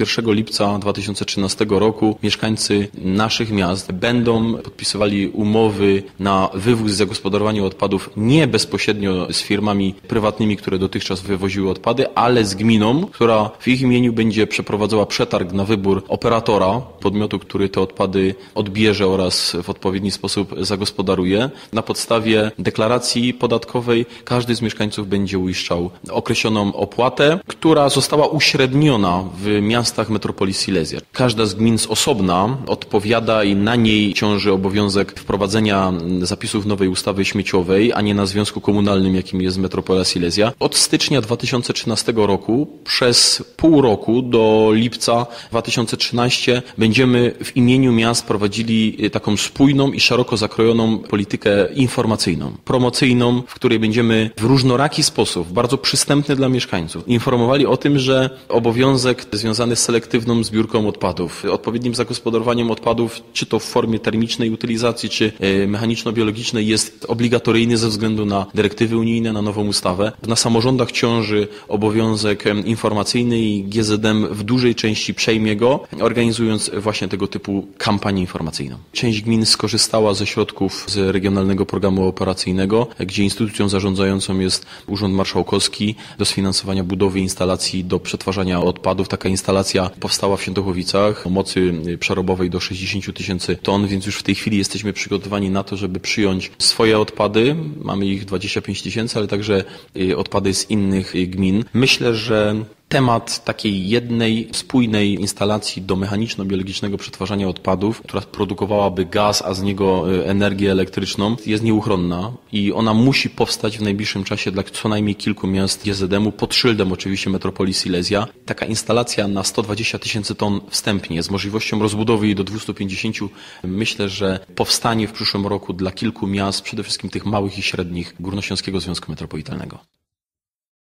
1 lipca 2013 roku mieszkańcy naszych miast będą podpisywali umowy na wywóz i zagospodarowanie odpadów nie bezpośrednio z firmami prywatnymi, które dotychczas wywoziły odpady, ale z gminą, która w ich imieniu będzie przeprowadzała przetarg na wybór operatora, podmiotu, który te odpady odbierze oraz w odpowiedni sposób zagospodaruje. Na podstawie deklaracji podatkowej każdy z mieszkańców będzie uiszczał określoną opłatę, która została uśredniona w miastach metropolii Silesia. Każda z gmin z osobna odpowiada i na niej ciąży obowiązek wprowadzenia zapisów nowej ustawy śmieciowej, a nie na związku komunalnym, jakim jest metropolia Silesia. Od stycznia 2013 roku przez pół roku do lipca 2013 będziemy w imieniu miast prowadzili taką spójną i szeroko zakrojoną politykę informacyjną, promocyjną, w której będziemy w różnoraki sposób, bardzo przystępny dla mieszkańców, informowali o tym, że obowiązek związany z selektywną zbiórką odpadów, odpowiednim zagospodarowaniem odpadów, czy to w formie termicznej utylizacji, czy e, mechaniczno-biologicznej jest obligatoryjny ze względu na dyrektywy unijne, na nową ustawę. Na samorządach ciąży obowiązek informacyjny i GZM w dużej części przejmie go, organizując właśnie tego typu kampanię informacyjną. Część gmin skorzystała ze środków z Regionalnego Programu Operacyjnego, gdzie instytucją zarządzającą jest Urząd Marszałkowski do sfinansowania budowy instalacji do przetwarzania odpadów. Taka instalacja powstała w Świętochowicach o mocy przerobowej do 60 tysięcy ton, więc już w tej chwili jesteśmy przygotowani na to, żeby przyjąć swoje odpady. Mamy ich 25 tysięcy, ale także y, odpady z innych y, gmin. Myślę, że temat takiej jednej spójnej instalacji do mechaniczno-biologicznego przetwarzania odpadów, która produkowałaby gaz, a z niego y, energię elektryczną, jest nieuchronna i ona musi powstać w najbliższym czasie dla co najmniej kilku miast GZM-u, pod szyldem oczywiście metropolii Silesia. Taka instalacja na 120 tysięcy ton wstępnie, z możliwością rozbudowy jej do 250, myślę, że powstanie w przyszłym roku dla kilku miast, przede wszystkim tych małych i średnich Górnośląskiego Związku Metropolitalnego.